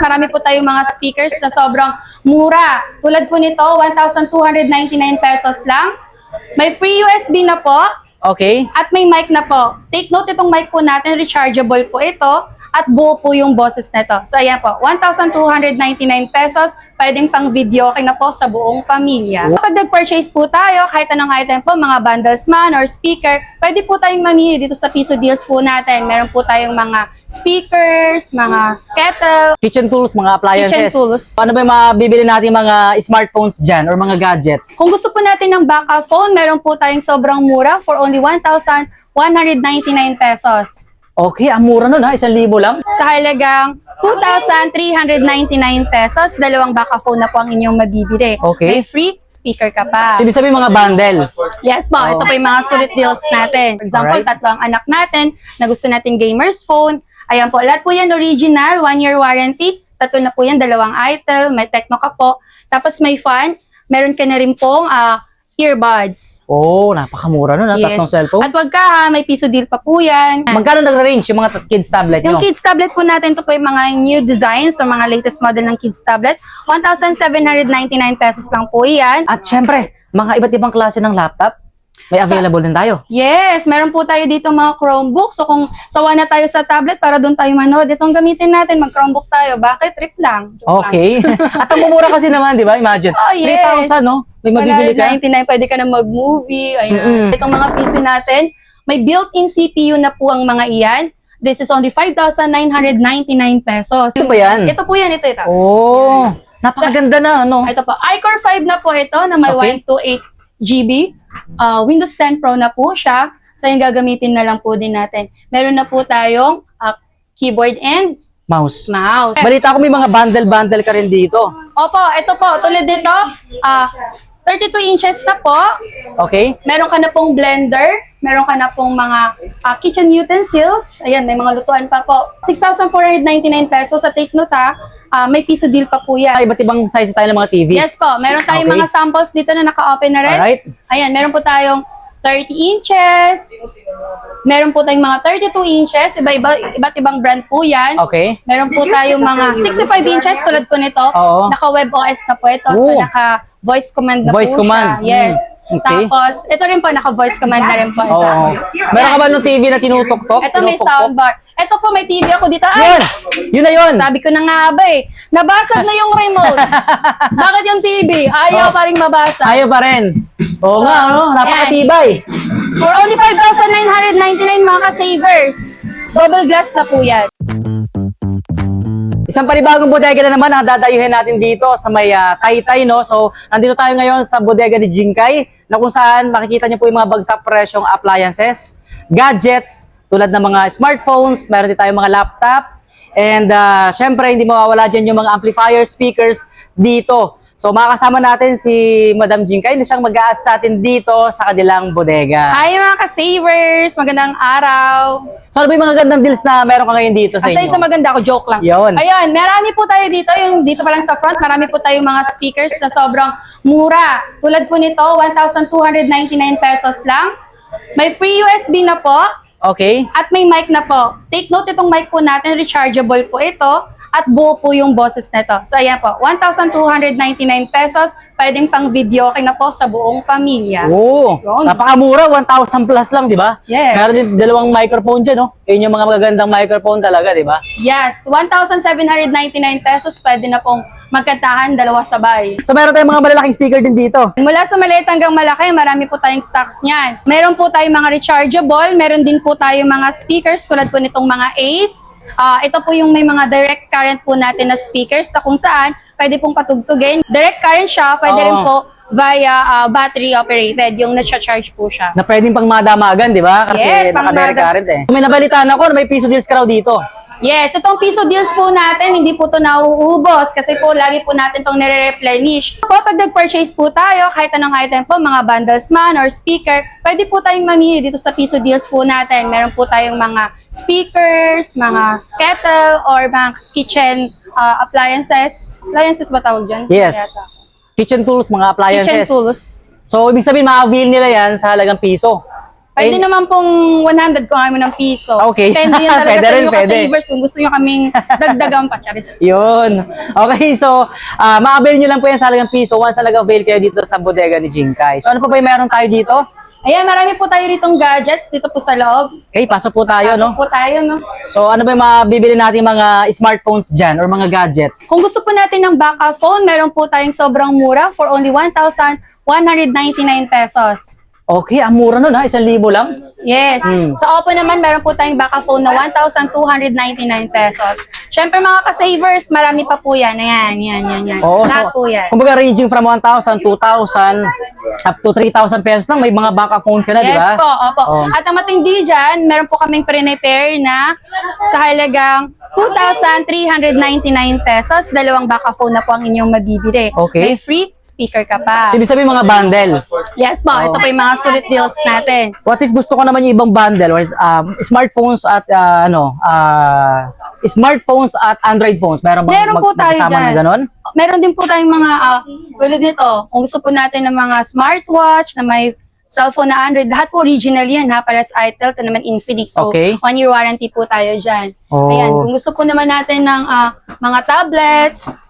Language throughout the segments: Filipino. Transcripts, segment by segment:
Marami po tayong mga speakers na sobrang mura. Tulad po nito, 1,299 pesos lang. May free USB na po Okay. at may mic na po. Take note itong mic po natin, rechargeable po ito at buo po yung boses nito. So ayan po, 1,299 pesos, pwedeng pang video okay na po sa buong pamilya. Kapag nag-purchase po tayo, kahit anong item po, mga bundles man or speaker, pwede po tayong mamili dito sa Piso Deals po natin. Meron po tayong mga speakers, mga kettle, Kitchen tools, mga appliances. Kitchen tools. Ano ba yung mga bibili natin mga smartphones dyan or mga gadgets? Kung gusto po natin ng backup phone, meron po tayong sobrang mura for only 1,199 pesos. Okay, ang mura nun ha, isang libo lang. Sa halagang 2,399 pesos, dalawang backup phone na po ang inyong mabibili. Okay. May free speaker ka pa. Ibig sabihin mga bundle. Yes po, ito po yung mga sulit deals natin. For example, Alright. tatlo ang anak natin na gusto natin gamers phone. Ayan po, lahat po yan original, one year warranty. Tatlo na po yan, dalawang item, may techno ka po. Tapos may fan, meron ka na rin pong ah, earbuds. Oh, napakamura nun ha, tatlong cellphone. At wag ka ha, may piso deal pa po yan. Magkano nag-range yung mga kids tablet Yung nyo? kids tablet po natin, ito po yung mga new designs, o mga latest model ng kids tablet. 1,799 pesos lang po yan. At syempre, mga iba't ibang klase ng laptop, may available din tayo. Yes, meron po tayo dito mga Chromebook. So kung sawa na tayo sa tablet para doon tayo manood, itong gamitin natin, mag-Chromebook tayo. Bakit? Trip lang. Joke lang. Okay. At ang mumura kasi naman, di ba? Imagine. Oh, yes. 3,000, no? May mabibili ka. 199, pwede ka na mag-movie. Ayan. Mm-mm. Itong mga PC natin, may built-in CPU na po ang mga iyan. This is only 5,999 pesos. Ito ba yan? Ito po yan, ito, ito. Oh, napakaganda na, ano? Ito po, iCore 5 na po ito na may Okay. 128 GB. Uh, Windows 10 Pro na po siya. So, yung gagamitin na lang po din natin. Meron na po tayong uh, keyboard and Mouse. mouse. Balita ko may mga bundle-bundle ka rin dito. Opo, ito po, tulad dito, ah 32 inches na po. Okay? Meron ka na pong blender. Meron ka na pong mga ah, kitchen utensils. Ayan, may mga lutuan pa po. 6,499 pesos sa take note ha. Ah, may piso deal pa po yan. Ay, iba't ibang sizes tayo ng mga TV. Yes po, meron tayong Okay. mga samples dito na naka-open na rin. Alright. Ayan, meron po tayong 30 inches. Meron po tayong mga 32 inches. Iba-iba, iba't ibang brand po yan. Okay. Meron po tayong mga 65 inches tulad po nito. Oo. Naka-web OS na po ito. So, Oo. naka-voice command na Voice po command. siya. Yes. Mm. Okay. Tapos, ito rin po, naka-voice command na rin po ito. Oo. Meron ka ba ng TV na tinutok-tok? Ito may soundbar. Ito po, may TV ako dito. Yun! Ay! Yun na yun! Sabi ko na nga ba eh. Nabasag na yung remote. Bakit yung TV? Ayaw Oh. pa rin mabasa. Ayaw pa rin. Oo nga, ano? Napakatibay. For only 5,999 mga ka-savers. Double glass na po yan. Isang panibagong bodega na naman ang dadayuhin natin dito sa may ah, Taytay, no? So, nandito tayo ngayon sa bodega ni Jinkay na kung saan makikita niyo po yung mga bagsak presyong appliances, gadgets, tulad ng mga smartphones, meron din tayong mga laptop, and uh, syempre, hindi mawawala dyan yung mga amplifier speakers dito. So, makakasama natin si Madam Jinkay na siyang mag-aas sa atin dito sa kanilang bodega. Hi mga ka-savers! Magandang araw! So, ano ba yung mga gandang deals na meron ka ngayon dito sa Asa inyo? isa maganda ako, joke lang. Yun. Ayan, marami po tayo dito, yung dito pa lang sa front, marami po tayong mga speakers na sobrang mura. Tulad po nito, 1,299 pesos lang. May free USB na po, Okay. at may mic na po. Take note itong mic po natin, rechargeable po ito, at buo po yung boses nito. So ayan po, 1,299 pesos, pwedeng pang video okay na po sa buong pamilya. Oo. Yun. Napakamura, 1,000 plus lang, di ba? Yes. Meron din dalawang microphone dyan, no? Yun yung mga magagandang microphone talaga, di ba? Yes, 1,799 pesos, pwede na pong magkantahan dalawa sabay. So meron tayong mga malalaking speaker din dito. Mula sa maliit hanggang malaki, marami po tayong stocks niyan. Meron po tayong mga rechargeable, meron din po tayong mga speakers tulad po nitong mga Ace. Ah, ito po yung may mga direct current po natin na speakers na kung saan pwede pong patugtugin. Direct current siya, pwede Oo. rin po via ah, battery operated, yung na-charge po siya. Na pwedeng pang madamagan, di ba? Kasi Yes, pang naka-direct madam- current eh. May nabalitaan ako na may piso deals ka raw dito. Yes, itong piso deals po natin, hindi po to nauubos kasi po lagi po natin itong nire-replenish. Po, pag nag-purchase po tayo, kahit anong item po, mga bundles man or speaker, pwede po tayong mamili dito sa piso deals po natin. Meron po tayong mga speakers, mga kettle, or mga kitchen uh, appliances. Appliances ba tawag dyan? Yes. Yata. Kitchen tools, mga appliances. Kitchen tools. So ibig sabihin, ma-avail nila yan sa halagang piso. Pwede Eh, naman pong 100 kung ayaw mo ng piso. Okay. Depende yan talaga Pwede sa rin, inyo pwede. ka-savers kung gusto nyo kaming dagdagan pa, Charis. Yun. Okay, so, ah ma-avail nyo lang po yan sa halagang piso once talaga avail kayo dito sa bodega ni Jinkai. So, ano pa ba yung meron tayo dito? Ayan, marami po tayo ritong gadgets dito po sa loob. Okay, pasok po tayo, Pasok no? po tayo, no? So, ano ba yung mabibili natin mga smartphones dyan or mga gadgets? Kung gusto po natin ng backup phone, meron po tayong sobrang mura for only 1,199 pesos. Okay, ang mura nun ha, isang libo lang. Yes. Mm. Sa Oppo naman, meron po tayong backup phone na 1,299 pesos. Siyempre mga ka-savers, marami pa po yan. Ayan, yan, yan, yan. Oo, Lahat po so, yan. kumbaga ranging from 1,000, 2,000, up to 3,000 pesos lang, may mga backup phone ka na, di Yes ba? po, opo. Oh. At ang matindi dyan, meron po kaming pre-pair na sa halagang 2,399 pesos. Dalawang backup phone na po ang inyong mabibili. Okay. May free speaker ka pa. Ibig sabihin mga bundle. Yes po, ito po yung mga sulit deals natin. What if gusto ko naman yung ibang bundle or um, smartphones at ah, ano, ah, smartphones at Android phones? Meron bang Meron po tayo magkasama dyan. na ganon? Meron din po tayong mga, uh, tulad nito, kung gusto po natin ng mga smartwatch na may cellphone na Android, lahat po original yan ha, para sa Itel, ito naman Infinix. So, Okay. one year warranty po tayo dyan. Oh. Ayan, kung gusto po naman natin ng ah, mga tablets,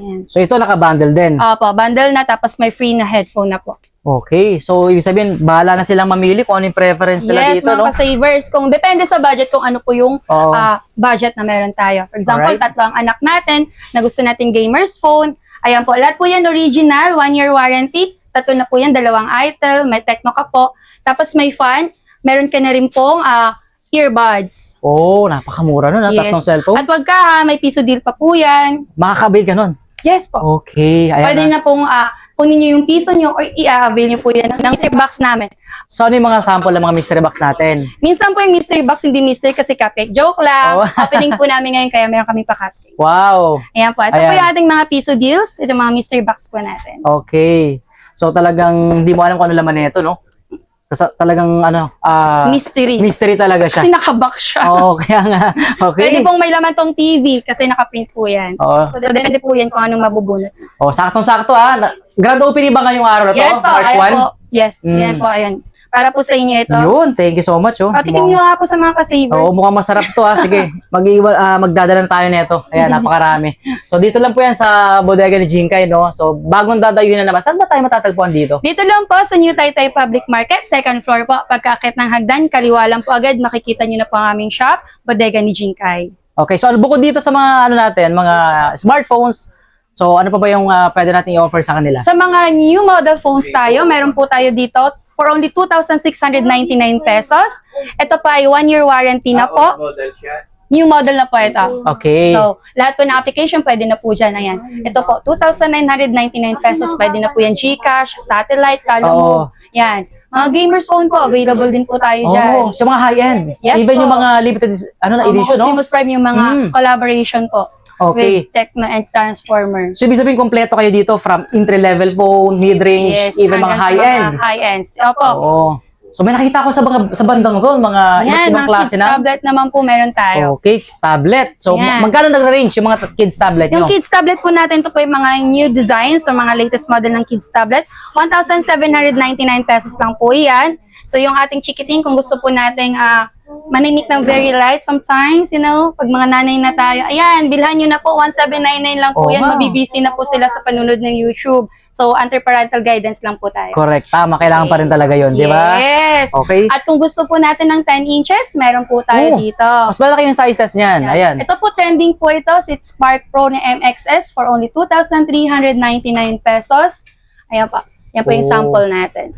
ayan. So, ito naka-bundle din. Opo, bundle na, tapos may free na headphone na po. Okay. So, ibig sabihin, bahala na silang mamili kung ano yung preference nila Yes, dito, mga no? ka-savers. Kung depende sa budget kung ano po yung Oo. ah, budget na meron tayo. For example, Alright. tatlo ang anak natin na gusto natin gamers phone. Ayan po, lahat po yan original, one year warranty. Tatlo na po yan, dalawang Itel, may Tecno ka po. Tapos may fan, meron ka na rin pong ah, earbuds. Oh, napakamura nun, ha? Tatlong cellphone. At wag ka ha, may piso deal pa po yan. Makakabil ka nun. Yes po. Okay. Ayan Pwede na. na pong ah, kunin nyo yung piso nyo or i-avail nyo po yan ng mystery box namin. So, ano yung mga sample ng mga mystery box natin? Minsan po yung mystery box, hindi mystery kasi cupcake. Joke lang. Oh. Opening po namin ngayon kaya meron kami pa cupcake. Wow. Ayan po. Ito po Ayan. yung ating mga piso deals. Ito mga mystery box po natin. Okay. So, talagang hindi mo alam kung ano laman nito, no? Kasi talagang, ano, ah, Mystery. mystery talaga siya. Kasi nakabox siya. Oo, kaya nga. Okay. Pwede pong may laman tong TV kasi nakaprint po yan. Oo. So, depende po yan kung anong mabubunot. Oh, saktong-sakto ah. Na- Grand opening ba ngayong araw na to? Yes po. March Ayan 1? po. Yes. Mm. Yan po. Ayan. Para po sa inyo ito. Yun, thank you so much. Oh. Patikin nyo nga po sa mga ka-savers. Oo, mukhang masarap to ha. Sige, mag ah, magdadala na tayo nito. Ayan, napakarami. So dito lang po yan sa bodega ni Jinkai, no? So bagong dadayuhin na naman. Saan ba tayo matatagpuan dito? Dito lang po sa New Taytay Public Market, second floor po. Pagkakit ng hagdan, kaliwa lang po agad, makikita nyo na po ang aming shop, bodega ni Jinkai. Okay, so bukod dito sa mga ano natin, mga smartphones, so ano pa ba yung ah, pwede natin i-offer sa kanila? Sa mga new model phones tayo, meron po tayo dito for only 2,699 pesos. Ito pa ay one year warranty na po. Model siya. New model na po ito. Okay. So, lahat po ng application pwede na po dyan. Ayan. Ito po, 2,999 pesos. Pwede na po yan Gcash, satellite, kala Oo. mo. Yan. Mga gamers phone po, available din po tayo dyan. Oh, sa mga high-end. Yes Even po. yung mga limited ano na Oh, edition, mga no? Optimus Prime yung mga Mm. collaboration po Okay. with Tecno and Transformer. So ibig sabihin kompleto kayo dito from entry-level phone, mid-range, even mga hanggang sa high-end. Mga high-ends. Opo. Oo. So may nakita ko sa mga sa bandang ko, mga iba't Yan, ibang mga klase kids na. tablet naman po meron tayo. Okay, tablet. So, Yan. magkano nag-range yung mga t- kids tablet Yung nyo? kids tablet po natin, ito po yung mga new designs, so mga latest model ng kids tablet. 1,799 pesos lang po yan. So yung ating chikiting, kung gusto po nating ah, manimik ng very light sometimes, you know, pag mga nanay na tayo, ayan, bilhan nyo na po, 1,799 lang po Oh, yan. wow. Mabibisi na po sila sa panunod ng YouTube. So under parental guidance lang po tayo. Correct. Tama, kailangan pa rin talaga yun, di ba? Yes. Okay. At kung gusto po natin ng 10 inches, meron po tayo Oh, dito. Mas malaki yung sizes niyan. Ayan. Ito po trending po ito, si Spark Pro ni MXS for only 2,399 pesos. Ayan pa. Yan po yung Oh. sample natin.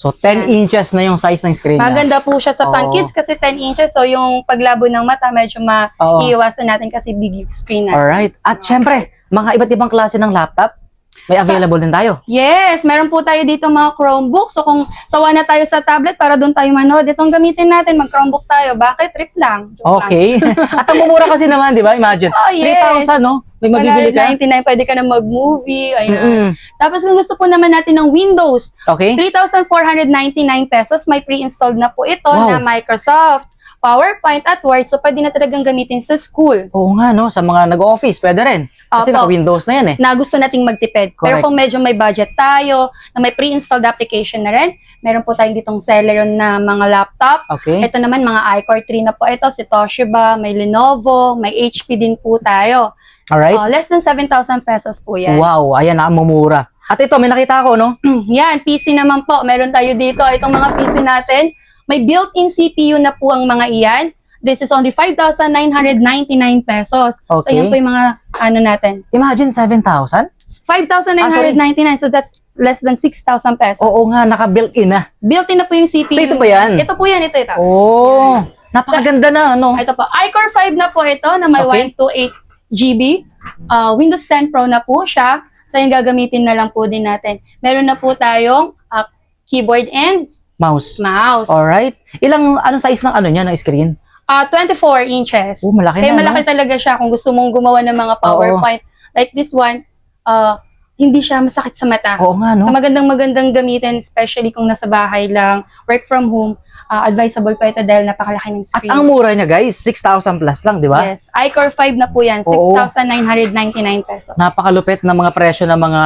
So, 10 inches na yung size ng screen niya. Maganda po siya sa Oo. pang kids kasi 10 inches. So yung paglabo ng mata medyo maiiwasan natin kasi big screen na. Alright. At syempre, mga iba't ibang klase ng laptop, may available din tayo. Yes, meron po tayo dito mga Chromebook. So kung sawa na tayo sa tablet para doon tayo manood, itong gamitin natin, mag-Chromebook tayo. Bakit? Trip lang. Joke lang. Okay. At ang mumura kasi naman, di ba? Imagine. Oh, yes. 3,000, no? May mabibili ka. 99, pwede ka na mag-movie. Ayan. Mm-mm. Tapos kung gusto po naman natin ng Windows, Okay? 3,499 pesos. May pre-installed na po ito Wow. na Microsoft, PowerPoint at Word. So, pwede na talagang gamitin sa school. Oo nga, no? Sa mga nag-office, pwede rin. Kasi Opo. naka-Windows na yan eh. na gusto nating magtipid. Pero Correct. kung medyo may budget tayo, na may pre-installed application na rin, meron po tayong ditong Celeron na mga laptop. Okay. Ito naman, mga iCore 3 na po ito, si Toshiba, may Lenovo, may HP din po tayo. Alright. Oh, less than 7,000 pesos po yan. Wow, ayan, nakamumura. At ito, may nakita ko, no? Yan, PC naman po. Meron tayo dito. Itong mga PC natin, may built-in CPU na po ang mga iyan. This is only 5,999 pesos. So, Okay. yan po yung mga ano natin. Imagine 7,000? 5,999. so, that's less than 6,000 pesos. Oo nga, naka-built-in na. Built-in na po yung CPU. So, ito ba yan? Ito po yan, ito, ito. Oh, napakaganda na, ano? Ito po. iCore 5 na po ito na may Okay. 128 GB. Uh, Windows 10 Pro na po siya. So, yung gagamitin na lang po din natin. Meron na po tayong uh, keyboard and Mouse. mouse. Alright. Ilang, ano size ng ano niya, ng screen? Uh, 24 inches. Oh, malaki Kaya na, malaki talaga siya kung gusto mong gumawa ng mga PowerPoint. Like this one, uh, hindi siya masakit sa mata. Oo nga, no? So magandang magandang gamitin, especially kung nasa bahay lang, work from home, uh, advisable pa ito dahil napakalaki ng At screen. ang mura niya, guys, 6,000 plus lang, di ba? Yes, iCore 5 na po yan, Oo. 6,999 pesos. Napakalupit ng mga presyo ng mga,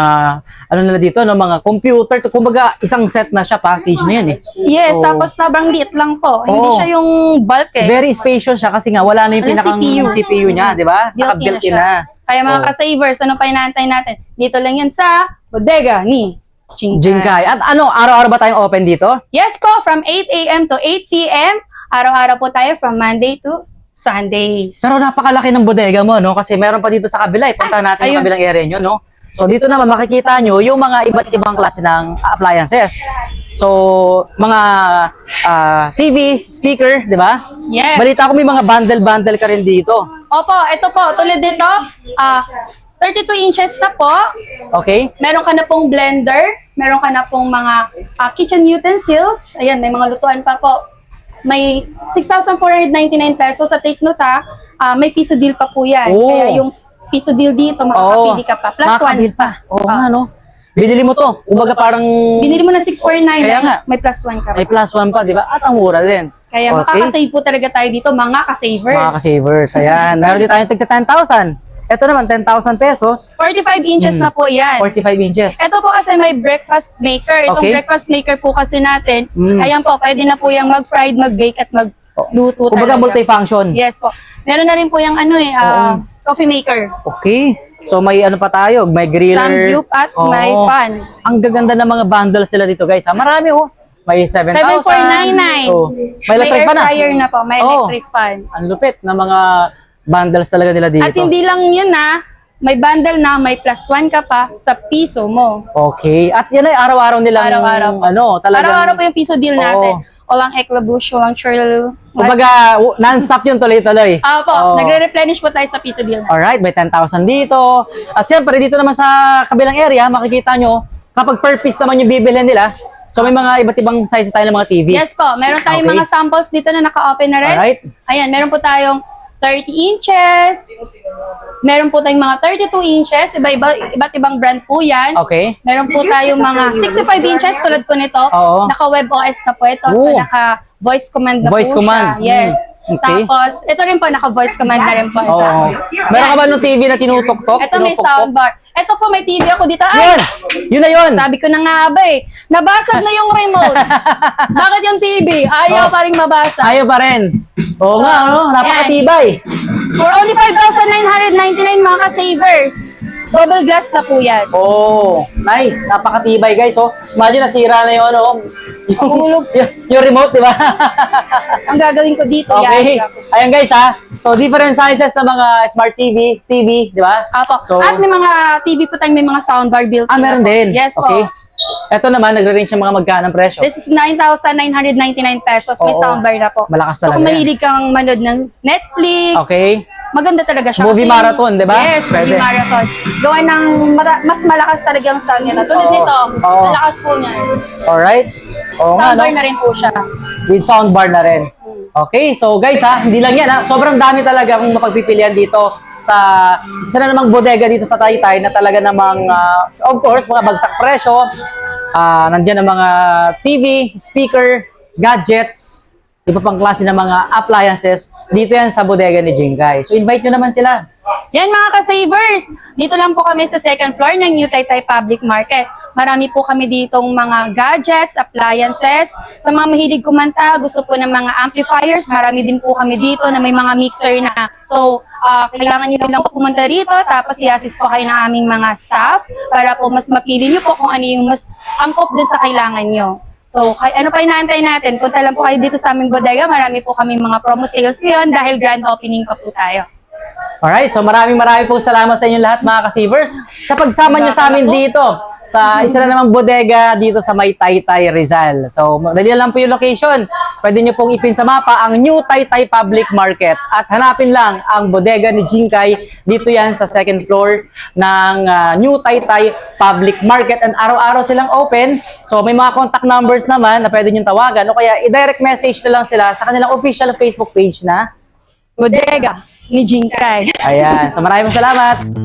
ano nila dito, ng mga computer. Kumbaga, isang set na siya, package na yan eh. Yes, Oo. tapos sobrang liit lang po. Hindi Oo. siya yung bulk eh. Very spacious siya kasi nga wala na yung Walang pinakang CPU. CPU, niya, di ba? Built-in na Naka-built-in siya. na. Kaya mga Oo. ka-savers, ano pa inaantay natin? Dito lang yan sa bodega ni Jinkai. Jinkai. At ano, araw-araw ba tayong open dito? Yes po, from 8 a.m. to 8 p.m. Araw-araw po tayo from Monday to Sundays. Pero napakalaki ng bodega mo, no? Kasi meron pa dito sa kabila. eh. Punta natin yung ayun. kabilang area nyo, no? So dito naman makikita nyo yung mga iba't ibang klase ng appliances. So, mga ah, TV, speaker, di ba? yes. Balita ko may mga bundle-bundle ka rin dito. Opo, ito po, tulad dito, ah 32 inches na po. Okay? Meron ka na pong blender, meron ka na pong mga ah, kitchen utensils. Ayan, may mga lutuan pa po. May 6,499 pesos sa take note ha. Ah, may piso deal pa po yan. Oh. Kaya yung piso deal dito, makakapili ka pa. Plus Makakabil one pa. Oo Ah. nga, no? Binili mo to. Kumbaga parang Binili mo na 649, Kaya nga. may plus one ka pa. may plus one pa, di ba? At ang mura din. Kaya Okay. makakasave po talaga tayo dito, mga ka-savers. Mga ka-savers. Ayan. Meron din tayong tigta 10,000. Ito naman, 10,000 pesos, 45 inches Hmm. na po yan. 45 inches. Ito po kasi may breakfast maker. Itong Okay. breakfast maker po kasi natin, Mm. ayan po, pwede na po yung mag-fried, mag-bake at mag-luto Kumbaga talaga. multifunction. Yes po. Meron na rin po yung ano eh, ah, coffee maker. Okay. So may ano pa tayo, may griller. Samgyup at Oo. may fan. Ang gaganda ng mga bundles nila dito, guys. Ha? Marami oh. May 7,000. 7499. Oh. May electric air fan na. fryer na po, may Oo. electric fan. Ang lupit ng mga bundles talaga nila dito. At hindi lang yun na, may bundle na, may plus one ka pa sa piso mo. Okay. At yan ay araw-araw nilang Araw-araw ano, talagang Araw-araw po yung piso deal Oo. natin. Walang eklabush, walang churl. Kumbaga, non-stop yun tuloy-tuloy. Ah po, Oo. nagre-replenish po tayo sa piso natin. Alright, may 10,000 dito. At syempre, dito naman sa kabilang area, makikita nyo, kapag per piece naman yung bibilhin nila, so may mga iba't ibang sizes tayo ng mga TV. Yes po, meron tayong Okay. mga samples dito na naka-open na rin. Alright. Ayan, meron po tayong 30 inches. Meron po tayong mga 32 inches. Iba-iba, iba't ibang brand po yan. Okay. Meron po tayong mga 65 inches tulad po nito. Oo. Naka-web OS na po ito. So, Oo. Naka-voice command na Voice po command. siya. Yes. Mm. Okay. Tapos, ito rin po, naka-voice command na rin po ito. Oo. Meron ka ba nung TV na tinutok-tok? Ito may soundbar. Ito po, may TV ako dito. Ay! Yun! Yun na yun! Sabi ko na nga ba eh, nabasag na yung remote. Bakit yung TV? Ayaw pa rin mabasa. Ayaw pa rin. Oo nga, ano? Napakatibay. For only 5,999 mga ka-savers. Double glass na po yan. Oh, nice. Napakatibay, guys. Oh, imagine nasira na yung ano, yung, Mahulog. yung, yung remote, di ba? Ang gagawin ko dito, okay. yan. Ayan, guys, ha. So, different sizes ng mga smart TV, TV, di ba? Apo. So- At may mga TV po tayong may mga soundbar built Ah, meron din. Yes po. Ito naman, nagre-range yung mga magkano ng presyo. This is 9,999 pesos. May Oo. soundbar na po. Malakas So talaga kung yan. mahilig kang manood ng Netflix, Okay. maganda talaga siya. Movie marathon, di ba? Yes, Pwede. movie marathon. Gawa ng mara- mas malakas talaga ang sound niya. Tulad Oo. nito, Oo. malakas po niya. Alright. Oo nga, Soundbar no? na rin po siya. With soundbar na rin. Okay, so guys ha, hindi lang yan ha. Sobrang dami talaga kung mapagpipilian dito sa isa na namang bodega dito sa Taytay na talaga namang ah, of course mga bagsak presyo. Ah, nandiyan ang mga TV, speaker, gadgets, iba pang klase ng mga appliances dito yan sa bodega ni Jinkai. So invite nyo naman sila. Yan mga ka-savers, dito lang po kami sa second floor ng New Taytay Public Market. Marami po kami ditong mga gadgets, appliances. Sa mga mahilig kumanta, gusto po ng mga amplifiers, marami din po kami dito na may mga mixer na. So, ah, kailangan nyo lang po pumunta rito, tapos i-assist po kayo ng aming mga staff para po mas mapili nyo po kung ano yung mas angkop dun sa kailangan nyo. So, kay, ano pa inaantay natin? Punta lang po kayo dito sa aming bodega. Marami po kami mga promo sales ngayon dahil grand opening pa po tayo. Alright, so maraming maraming pong salamat sa inyo lahat mga ka-savers sa pagsama nyo sa amin dito sa isa na namang bodega dito sa May Taytay Rizal. So, madali lang po yung location. Pwede nyo pong ipin sa mapa ang New Taytay Public Market at hanapin lang ang bodega ni Jinkai dito yan sa second floor ng ah, New Taytay Public Market and araw-araw silang open. So, may mga contact numbers naman na pwede nyo tawagan o kaya i-direct message na lang sila sa kanilang official Facebook page na Bodega ni Jinkai. Ayan. So maraming salamat.